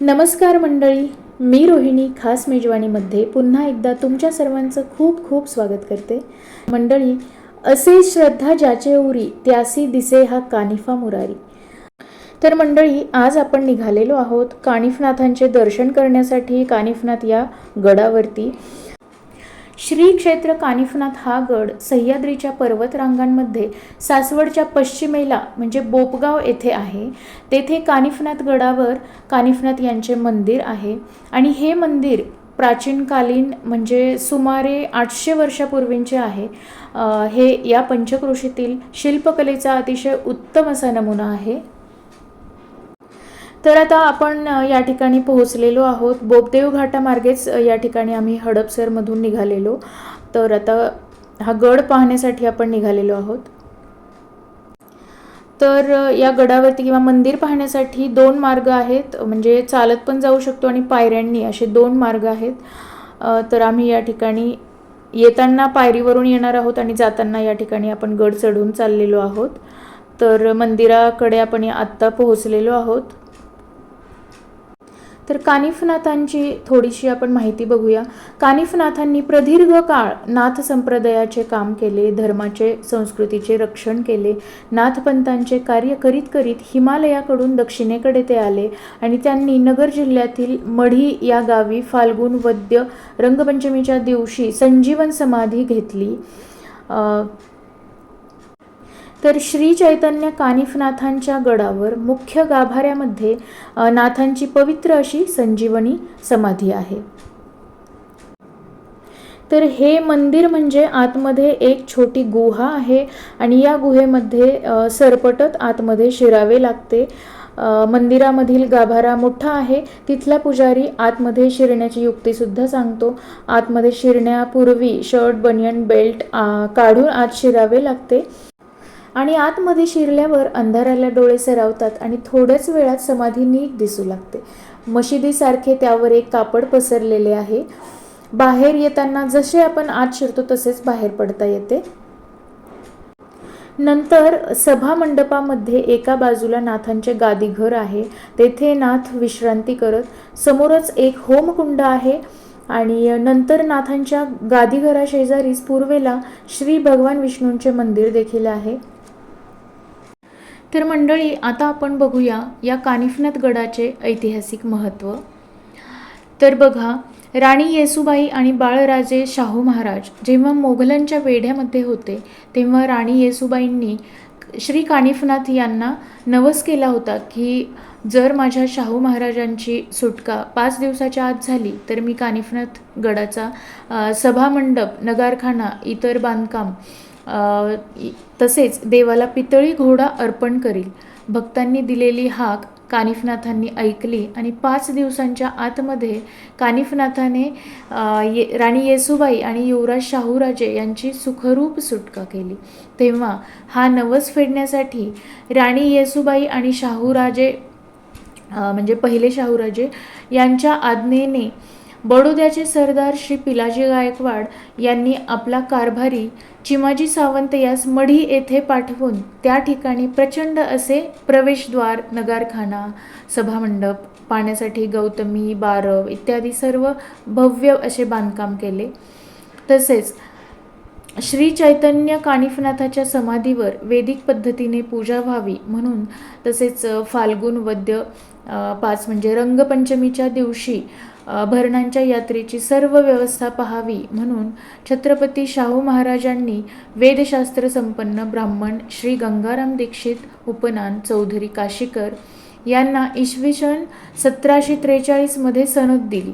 नमस्कार मंडळी मी रोहिणी खास मेजवानीमध्ये पुन्हा एकदा तुमच्या सर्वांचं खूप खूप स्वागत करते. मंडळी असे श्रद्धा ज्याचे उरी त्यासी दिसे हा कानिफा मुरारी. तर मंडळी आज आपण निघालेलो आहोत कानिफनाथांचे दर्शन करण्यासाठी कानिफनाथ या गडावरती. श्री क्षेत्र कानिफनाथ हा गड सह्याद्रीच्या पर्वतरांगांमध्ये सासवडच्या पश्चिमेला म्हणजे बोपगाव येथे आहे. तेथे कानिफनाथ गडावर कानिफनाथ यांचे मंदिर आहे. आणि हे मंदिर प्राचीनकालीन म्हणजे सुमारे आठशे वर्षापूर्वींचे आहे. हे या पंचक्रोशीतील शिल्पकलेचा अतिशय उत्तम असा नमुना आहे. तर आता आपण या ठिकाणी पोहोचलेलो आहोत. बोबदेव घाटामार्गेच या ठिकाणी आम्ही हडपसरमधून निघालेलो. तर आता हा गड पाहण्यासाठी आपण निघालेलो आहोत. तर या गडावरती किंवा मंदिर पाहण्यासाठी दोन मार्ग आहेत. म्हणजे चालत पण जाऊ शकतो आणि पायऱ्यांनी असे दोन मार्ग आहेत. तर आम्ही या ठिकाणी येताना पायरीवरून येणार आहोत आणि जाताना या ठिकाणी आपण गड चढून चाललेलो आहोत. तर मंदिराकडे आपण आत्ता पोहोचलेलो आहोत. तर कानिफनाथांची थोडीशी आपण माहिती बघूया. कानिफनाथांनी प्रदीर्घ काळ नाथ संप्रदायाचे काम केले धर्माचे संस्कृतीचे रक्षण केले. नाथपंथांचे कार्य करीत करीत हिमालयाकडून दक्षिणेकडे ते आले आणि त्यांनी नगर जिल्ह्यातील मढी या गावी फाल्गुन वद्य रंगपंचमीच्या दिवशी संजीवन समाधी घेतली. तर श्री चैतन्य कानिफनाथांच्या गडावर मुख्य गाभाऱ्यामध्ये नाथांची पवित्र अशी संजीवनी समाधी आहे. तर हे मंदिर म्हणजे आतमध्ये एक छोटी गुहा आहे आणि या गुहेमध्ये सरपटत आतमध्ये शिरावे लागते. मंदिरामधील गाभारा मोठा आहे. तिथला पुजारी आतमध्ये शिरण्याची युक्तीसुद्धा सांगतो. आतमध्ये शिरण्यापूर्वी शर्ट बनियन बेल्ट काढून आत शिरावे लागते. आणि आतमध्ये शिरल्यावर अंधाराला डोळे सरावतात आणि थोड्याच वेळात समाधी नीट दिसू लागते. मशिदीसारखे त्यावर एक कापड पसरलेले आहे. बाहेर येताना जसे आपण आत शिरतो तसेच बाहेर पडता येते. नंतर सभा मंडपामध्ये एका बाजूला नाथांचे गादीघर आहे. तेथे नाथ विश्रांती करत समोरच एक होमकुंड आहे आणि नंतर नाथांच्या गादीघराशेजारीच पूर्वेला श्री भगवान विष्णूंचे मंदिर देखील आहे. तर मंडळी आता आपण बघूया या कानिफनाथ गडाचे ऐतिहासिक महत्त्व. तर बघा राणी येसुबाई आणि बाळराजे शाहू महाराज जेव्हा मोगलांच्या वेढ्यामध्ये होते तेव्हा राणी येसुबाईंनी श्री कानिफनाथ यांना नवस केला होता की जर माझ्या शाहू महाराजांची सुटका पाच दिवसाच्या आत झाली तर मी कानिफनाथ गडाचा सभामंडप नगारखाना इतर बांधकाम तसेच देवाला पितळी घोडा अर्पण करील. भक्तांनी दिलेली हाक कानिफनाथांनी ऐकली आणि पाच दिवसांच्या आतमध्ये कानिफनाथाने ये राणी येसुबाई आणि युवराज शाहूराजे यांची सुखरूप सुटका केली. तेव्हा हा नवस फेडण्यासाठी राणी येसुबाई आणि शाहूराजे म्हणजे पहिले शाहूराजे यांच्या आज्ञेने बडोद्याचे सरदार श्री पिलाजी गायकवाड यांनी आपला कारभारी चिमाजी सावंत यास मढी येथे पाठवून त्या ठिकाणी प्रचंड असे प्रवेशद्वार नगारखाना सभामंडप पाण्यासाठी गौतमी बारव इत्यादी सर्व भव्य असे बांधकाम केले. तसेच श्री चैतन्य कानिफनाथाच्या समाधीवर वेदिक पद्धतीने पूजा व्हावी म्हणून तसेच फाल्गुन वद्य पाच म्हणजे रंगपंचमीच्या दिवशी भरणांच्या यात्रेची सर्व व्यवस्था पहावी म्हणून छत्रपती शाहू महाराजांनी वेदशास्त्र संपन्न ब्राह्मण श्री गंगाराम दीक्षित उपनान चौधरी काशीकर यांना इसवी सन सतराशे त्रेचाळीसमध्ये सनद दिली.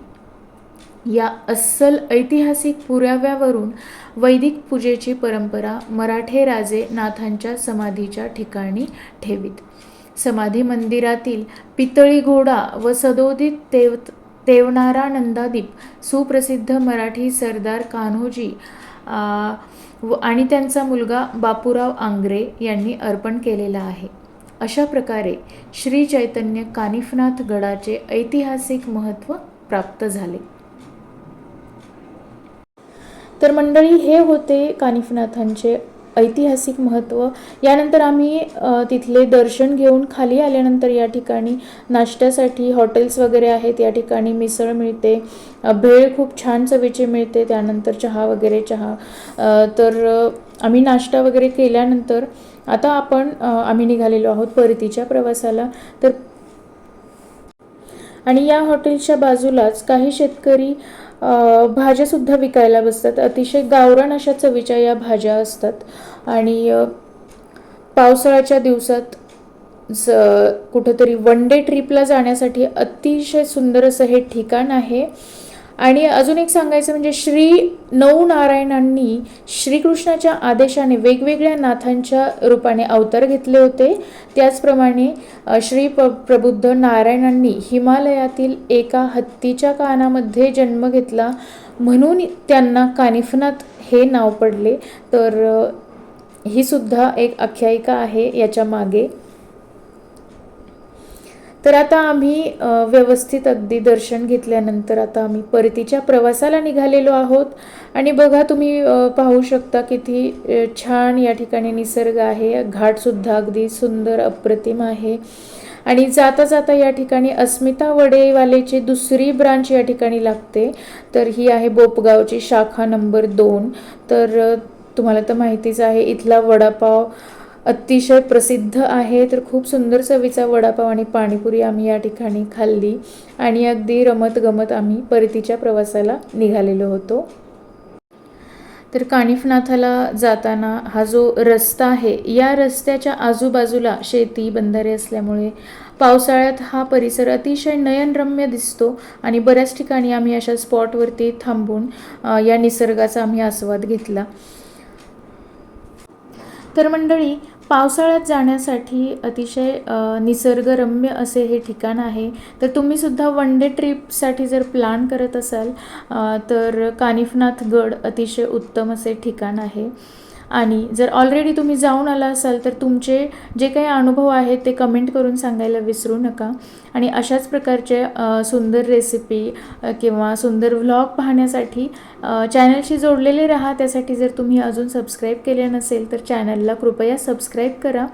या अस्सल ऐतिहासिक पुराव्यावरून वैदिक पूजेची परंपरा मराठे राजे नाथांच्या समाधीच्या ठिकाणी ठेवीत. समाधी मंदिरातील पितळी घोडा व सदोदित देव तेवणारा नंदादीप सुप्रसिद्ध मराठी सरदार कान्होजी व आणि त्यांचा मुलगा बापूराव आंग्रे यांनी अर्पण केलेला आहे. अशा प्रकारे श्री चैतन्य कानिफनाथ गडाचे ऐतिहासिक महत्त्व प्राप्त झाले. तर मंडळी हे होते कानिफनाथांचे ऐतिहासिक महत्त्व. यानंतर आम्ही तिथले दर्शन घेऊन खाली आल्यानंतर या ठिकाणी नाश्त्यासाठी हॉटेल्स वगैरे आहेत. या ठिकाणी मिसळ मिळते भेळ खूप छान चवीची मिळते त्यानंतर चहा वगैरे चहा. तर आम्ही नाश्ता वगैरे केल्यानंतर आता आपण आम्ही निघालेलो आहोत परतीच्या प्रवासाला. तर आणि या हॉटेलच्या बाजूलाच काही शेतकरी भाज्यासुद्धा विकायला बसतात. अतिशय गावरान अशा चवीच्या या भाज्या असतात. आणि पावसाळ्याच्या दिवसात ज कुठंतरी वन डे ट्रिपला जाण्यासाठी अतिशय सुंदर असं हे ठिकाण आहे. आणि अजून एक सांगायचं म्हणजे श्री नऊ नारायणांनी श्रीकृष्णाच्या आदेशाने वेगवेगळ्या नाथांच्या रूपाने अवतार घेतले होते. त्याचप्रमाणे श्री प प्रबुद्ध नारायणांनी हिमालयातील एका हत्तीच्या कानामध्ये जन्म घेतला. म्हणून त्यांना कानिफनाथ हे नाव पडले. तर ही सुद्धा एक आख्यायिका आहे याच्या मागे. तर आता आम्ही व्यवस्थित अगदी दर्शन घेतल्यानंतर आता आम्ही परतीच्या प्रवासाला निघालेलो आहोत. आणि बघा तुम्ही पाहू शकता किती छान या ठिकाणी निसर्ग आहे. घाटसुद्धा अगदी सुंदर अप्रतिम आहे. आणि जाता जाता या ठिकाणी अस्मिता वडेवालेची दुसरी ब्रांच या ठिकाणी लागते. तर ही आहे बोपगावची शाखा नंबर दोन. तर तुम्हाला तर माहितीच आहे इथला वडापाव अतिशय प्रसिद्ध आहे. तर खूप सुंदर चवीचा वडापाव आणि पाणीपुरी आम्ही या ठिकाणी खाल्ली. आणि अगदी रमत गमत आम्ही परतीच्या प्रवासाला निघालेलो होतो. तर कानिफनाथाला जाताना हा जो रस्ता आहे या रस्त्याच्या आजूबाजूला शेती बंधारे असल्यामुळे पावसाळ्यात हा परिसर अतिशय नयनरम्य दिसतो आणि बऱ्याच ठिकाणी आम्ही अशा स्पॉटवरती थांबून या निसर्गाचा आम्ही आस्वाद घेतला. तर मंडळी पावसाळ्यात जाण्यासाठी अतिशय निसर्गरम्य असे हे ठिकाण आहे. तर तुम्ही सुद्धा वन डे ट्रिपसाठी जर प्लॅन करत असाल तर कानिफनाथ गड अतिशय उत्तम असे ठिकाण आहे. आणि जर ऑलरेडी तुम्ही जाऊन आला असाल तर तुमचे जे काही अनुभव आहेत ते कमेंट करून सांगायला विसरू नका. आणि अशाच प्रकारचे सुंदर रेसिपी किंवा सुंदर व्लॉग पाहण्यासाठी चॅनलशी जोडलेले राहा. त्यासाठी जर तुम्ही अजून सबस्क्राईब केले नसेल तर चॅनलला कृपया सबस्क्राईब करा.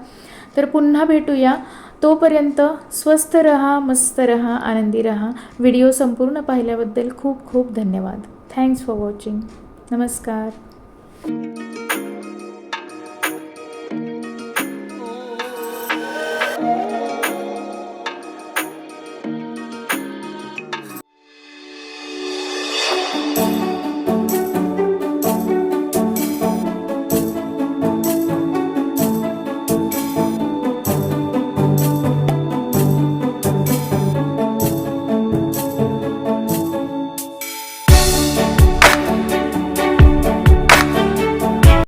तर पुन्हा भेटूया. तोपर्यंत स्वस्थ रहा मस्त रहा आनंदी रहा. व्हिडिओ संपूर्ण पाहिल्याबद्दल खूप खूप धन्यवाद. थँक्स फॉर वॉचिंग नमस्कार.